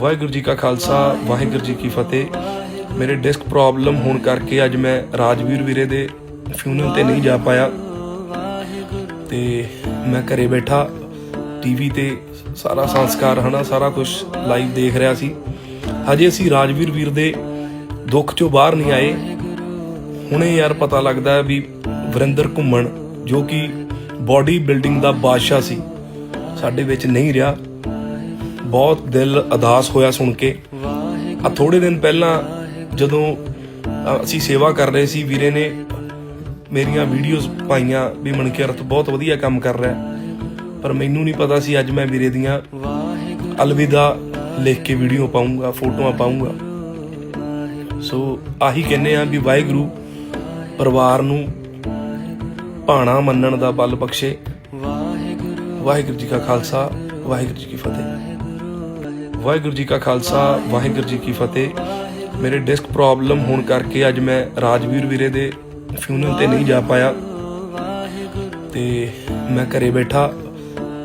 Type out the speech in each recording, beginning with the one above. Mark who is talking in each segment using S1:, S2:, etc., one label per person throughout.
S1: ਵਾਹਿਗੁਰੂ ਜੀ ਕਾ ਖਾਲਸਾ, ਵਾਹਿਗੁਰੂ ਜੀ ਕੀ ਫਤਿਹ। ਮੇਰੇ disc problem ਹੋਣ ਕਰਕੇ ਅੱਜ ਮੈਂ ਰਾਜਵੀਰ ਵੀਰੇ ਦੇ ਫਿਊਨਲ ਤੇ ਨਹੀਂ ਜਾ ਪਾਇਆ। ਤੇ ਮੈਂ ਘਰੇ ਬੈਠਾ ਟੀਵੀ ਤੇ ਸਾਰਾ ਸੰਸਕਾਰ, ਹਨਾ, ਸਾਰਾ ਕੁਝ ਲਾਈਵ ਦੇਖ ਰਿਹਾ ਸੀ। ਹਜੇ ਅਸੀਂ ਰਾਜਵੀਰ ਵੀਰ ਦੇ ਦੁੱਖ ਚੋਂ ਬਾਹਰ ਨਹੀਂ ਆਏ। ਹੁਣੇ ਯਾਰ ਪਤਾ ਲੱਗਦਾ ਵੀ ਵਰਿੰਦਰ ਘੁੰਮਣ, ਜੋ ਕਿ ਬਾਡੀ ਬਿਲਡਿੰਗ ਦਾ ਬਾਦਸ਼ਾਹ ਸੀ, ਸਾਡੇ ਵਿੱਚ ਨਹੀਂ ਰਿਹਾ। ਬਹੁਤ ਦਿਲ ਅਦਾਸ ਹੋਇਆ ਸੁਣ ਕੇ। ਆ ਥੋੜੇ ਦਿਨ ਪਹਿਲਾਂ ਜਦੋਂ ਅਸੀਂ ਸੇਵਾ ਕਰ ਰਹੇ ਸੀ ਵੀਰੇ ਨੇ ਮੇਰੀਆਂ ਵੀਡੀਓਜ਼ ਪਾਈਆਂ ਵੀ ਮਨਕਿਰਤ ਬਹੁਤ ਵਧੀਆ ਕੰਮ ਕਰ ਰਿਹਾ। ਪਰ ਮੈਨੂੰ ਨਹੀਂ ਪਤਾ ਸੀ ਅੱਜ ਮੈਂ ਵੀਰੇ ਦੀਆਂ ਅਲਵਿਦਾ ਲਿਖ ਕੇ ਵੀਡੀਓ ਪਾਉਂਗਾ ਫੋਟੋਆਂ ਪਾਉਂਗਾ ਸੋ ਆਹੀ ਕਹਿੰਨੇ ਆ ਵੀ ਵਾਹਿਗੁਰੂ ਪਰਿਵਾਰ ਨੂੰ ਭਾਣਾ ਮੰਨਣ ਦਾ ਬਲ ਬਖਸ਼ੇ। ਵਾਹਿਗੁਰੂ ਜੀ ਕਾ ਖਾਲਸਾ ਵਾਹਿਗੁਰੂ ਜੀ ਕੀ ਫਤਿਹ। ਵਾਹਿਗੁਰੂ ਜੀ ਕਾ ਖਾਲਸਾ, ਵਾਹਿਗੁਰੂ ਜੀ ਕੀ ਫਤਿਹ। ਮੇਰੇ ਡਿਸਕ ਪ੍ਰੋਬਲਮ ਹੋਣ ਕਰਕੇ ਅੱਜ ਮੈਂ ਰਾਜਵੀਰ ਵੀਰੇ ਦੇ ਫਿਊਨਲ ਤੇ ਨਹੀਂ ਜਾ ਪਾਇਆ। ਤੇ ਮੈਂ ਘਰੇ ਬੈਠਾ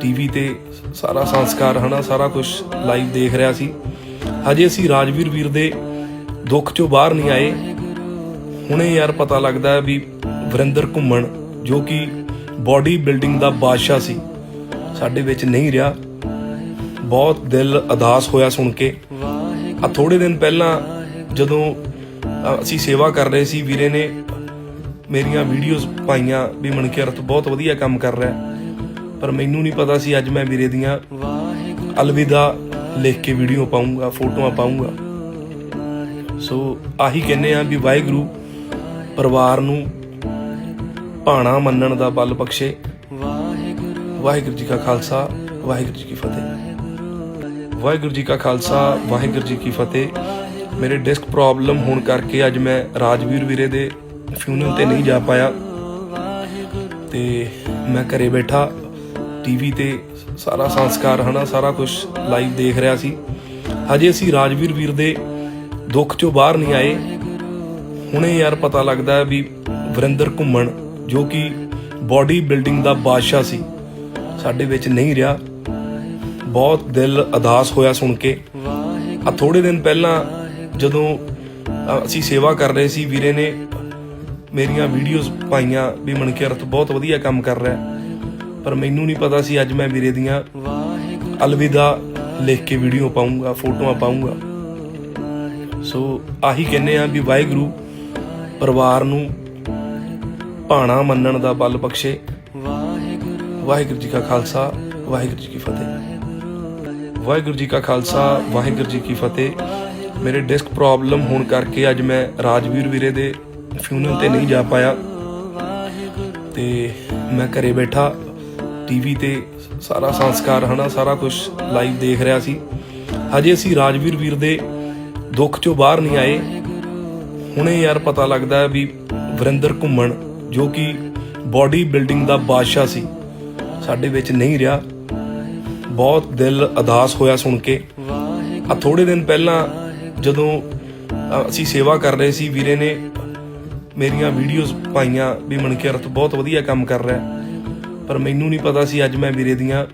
S1: ਟੀਵੀ ਤੇ ਸਾਰਾ ਸੰਸਕਾਰ, ਹਨਾ, ਸਾਰਾ ਕੁਝ ਲਾਈਵ ਦੇਖ ਰਿਹਾ ਸੀ। ਹਜੇ ਅਸੀਂ ਰਾਜਵੀਰ ਵੀਰ ਦੇ ਦੁੱਖ ਚੋਂ ਬਾਹਰ ਨਹੀਂ ਆਏ। ਹੁਣੇ ਯਾਰ ਪਤਾ ਲੱਗਦਾ ਵੀ ਵਰਿੰਦਰ ਘੁੰਮਣ, ਜੋ ਕਿ ਬਾਡੀ ਬਿਲਡਿੰਗ ਦਾ ਬਾਦਸ਼ਾਹ ਸੀ, ਸਾਡੇ ਵਿੱਚ ਨਹੀਂ ਰਿਹਾ। ਬਹੁਤ ਦਿਲ ਅਦਾਸ ਹੋਇਆ ਸੁਣ ਕੇ। ਆ ਥੋੜੇ ਦਿਨ ਪਹਿਲਾਂ ਜਦੋਂ ਅਸੀਂ ਸੇਵਾ ਕਰ ਰਹੇ ਸੀ, ਵੀਰੇ ਨੇ ਮੇਰੀਆਂ ਵੀਡੀਓਜ਼ ਪਾਈਆਂ ਵੀ ਮਨਕਿਰਤ ਬਹੁਤ ਵਧੀਆ ਕੰਮ ਕਰ ਰਿਹਾ ਪਰ ਮੈਨੂੰ ਨਹੀਂ ਪਤਾ ਸੀ ਅੱਜ ਮੈਂ ਵੀਰੇ ਦੀਆਂ ਅਲਵਿਦਾ ਲਿਖ ਕੇ ਵੀਡੀਓ ਪਾਉਂਗਾ ਫੋਟੋਆਂ ਪਾਉਂਗਾ ਸੋ ਆਹੀ ਕਹਿੰਨੇ ਆ ਵੀ ਵਾਹਿਗੁਰੂ ਪਰਿਵਾਰ ਨੂੰ ਭਾਣਾ ਮੰਨਣ ਦਾ ਬਲ ਬਖਸ਼ੇ। ਵਾਹਿਗੁਰੂ ਜੀ ਕਾ ਖਾਲਸਾ, ਵਾਹਿਗੁਰੂ ਜੀ ਕੀ ਫਤਿਹ। ਵਾਹਿਗੁਰੂ ਜੀ ਕਾ ਖਾਲਸਾ, ਵਾਹਿਗੁਰੂ ਜੀ ਕੀ ਫਤਿਹ। ਮੇਰੇ ਡਿਸਕ ਪ੍ਰੋਬਲਮ ਹੋਣ ਕਰਕੇ ਅੱਜ ਮੈਂ ਰਾਜਵੀਰ ਵੀਰੇ ਦੇ ਫਿਊਨਲ ਤੇ ਨਹੀਂ ਜਾ ਪਾਇਆ। ਤੇ ਮੈਂ ਘਰੇ ਬੈਠਾ ਟੀਵੀ ਤੇ ਸਾਰਾ ਸੰਸਕਾਰ, ਹਨਾ, ਸਾਰਾ ਕੁਝ ਲਾਈਵ ਦੇਖ ਰਿਹਾ ਸੀ। ਹਜੇ ਅਸੀਂ ਰਾਜਵੀਰ ਵੀਰ ਦੇ ਦੁੱਖ ਚੋਂ ਬਾਹਰ ਨਹੀਂ ਆਏ। ਹੁਣੇ ਯਾਰ ਪਤਾ ਲੱਗਦਾ ਵੀ ਵਰਿੰਦਰ ਘੁੰਮਣ, ਜੋ ਕਿ ਬਾਡੀ ਬਿਲਡਿੰਗ ਦਾ ਬਾਦਸ਼ਾਹ ਸੀ, ਸਾਡੇ ਵਿੱਚ ਨਹੀਂ ਰਿਹਾ। ਬਹੁਤ ਦਿਲ ਅਦਾਸ ਹੋਇਆ ਸੁਣ ਕੇ। ਆ ਥੋੜੇ ਦਿਨ ਪਹਿਲਾਂ ਜਦੋਂ ਅਸੀਂ ਸੇਵਾ ਕਰ ਰਹੇ ਸੀ ਵੀਰੇ ਨੇ ਮੇਰੀਆਂ ਵੀਡੀਓਜ਼ ਪਾਈਆਂ ਵੀ ਮਨਕਿਰਤ ਬਹੁਤ ਵਧੀਆ ਕੰਮ ਕਰ ਰਿਹਾ। ਪਰ ਮੈਨੂੰ ਨਹੀਂ ਪਤਾ ਸੀ ਅੱਜ ਮੈਂ ਵੀਰੇ ਦੀਆਂ ਅਲਵਿਦਾ ਲਿਖ ਕੇ ਵੀਡੀਓ ਪਾਉਂਗਾ ਫੋਟੋਆਂ ਪਾਉਂਗਾ ਸੋ ਆਹੀ ਕਹਿੰਨੇ ਆ ਵੀ ਵਾਹਿਗੁਰੂ ਪਰਿਵਾਰ ਨੂੰ ਭਾਣਾ ਮੰਨਣ ਦਾ ਬਲ ਬਖਸ਼ੇ। ਵਾਹਿਗੁਰੂ ਜੀ ਕਾ ਖਾਲਸਾ ਵਾਹਿਗੁਰੂ ਜੀ ਕੀ ਫਤਿਹ। ਵਾਹਿਗੁਰੂ ਜੀ ਕਾ ਖਾਲਸਾ, ਵਾਹਿਗੁਰੂ ਜੀ ਕੀ ਫਤਿਹ। ਮੇਰੇ ਡਿਸਕ ਪ੍ਰੋਬਲਮ ਹੋਣ ਕਰਕੇ ਅੱਜ ਮੈਂ ਰਾਜਵੀਰ ਵੀਰੇ ਦੇ ਫਿਊਨਲ ਤੇ ਨਹੀਂ ਜਾ ਪਾਇਆ। ਤੇ ਮੈਂ ਘਰੇ ਬੈਠਾ ਟੀਵੀ ਤੇ ਸਾਰਾ ਸੰਸਕਾਰ, ਹਨਾ, ਸਾਰਾ ਕੁਝ ਲਾਈਵ ਦੇਖ ਰਿਹਾ ਸੀ। ਹਜੇ ਅਸੀਂ ਰਾਜਵੀਰ ਵੀਰ ਦੇ ਦੁੱਖ ਚੋਂ ਬਾਹਰ ਨਹੀਂ ਆਏ। ਹੁਣੇ ਯਾਰ ਪਤਾ ਲੱਗਦਾ ਵੀ ਵਰਿੰਦਰ ਘੁੰਮਣ, ਜੋ ਕਿ ਬਾਡੀ ਬਿਲਡਿੰਗ ਦਾ ਬਾਦਸ਼ਾਹ ਸੀ, ਸਾਡੇ ਵਿੱਚ ਨਹੀਂ ਰਿਹਾ। ਬਹੁਤ ਦਿਲ ਅਦਾਸ ਹੋਇਆ ਸੁਣ ਕੇ। ਆ ਥੋੜੇ ਦਿਨ ਪਹਿਲਾਂ ਜਦੋਂ ਅਸੀਂ ਸੇਵਾ ਕਰ ਰਹੇ ਸੀ ਵੀਰੇ ਨੇ ਮੇਰੀਆਂ ਵੀਡੀਓਜ਼ ਪਾਈਆਂ ਵੀ ਮਨਕਿਰਤ ਬਹੁਤ ਵਧੀਆ ਕੰਮ ਕਰ ਰਿਹਾ। ਪਰ ਮੈਨੂੰ ਨਹੀਂ ਪਤਾ ਸੀ ਅੱਜ ਮੈਂ ਵੀਰੇ ਦੀਆਂ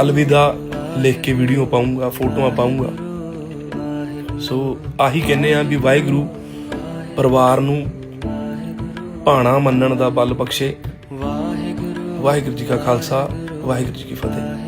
S1: ਅਲਵਿਦਾ ਲਿਖ ਕੇ ਵੀਡੀਓ ਪਾਉਂਗਾ ਫੋਟੋਆਂ ਪਾਉਂਗਾ ਸੋ ਆਹੀ ਕਹਿੰਨੇ ਆ ਵੀ ਵਾਹਿਗੁਰੂ ਪਰਿਵਾਰ ਨੂੰ ਭਾਣਾ ਮੰਨਣ ਦਾ ਬਲ ਬਖਸ਼ੇ। ਵਾਹਿਗੁਰੂ ਜੀ ਕਾ ਖਾਲਸਾ ਵਾਹਿਗੁਰੂ ਜੀ ਕੀ ਫਤਿਹ।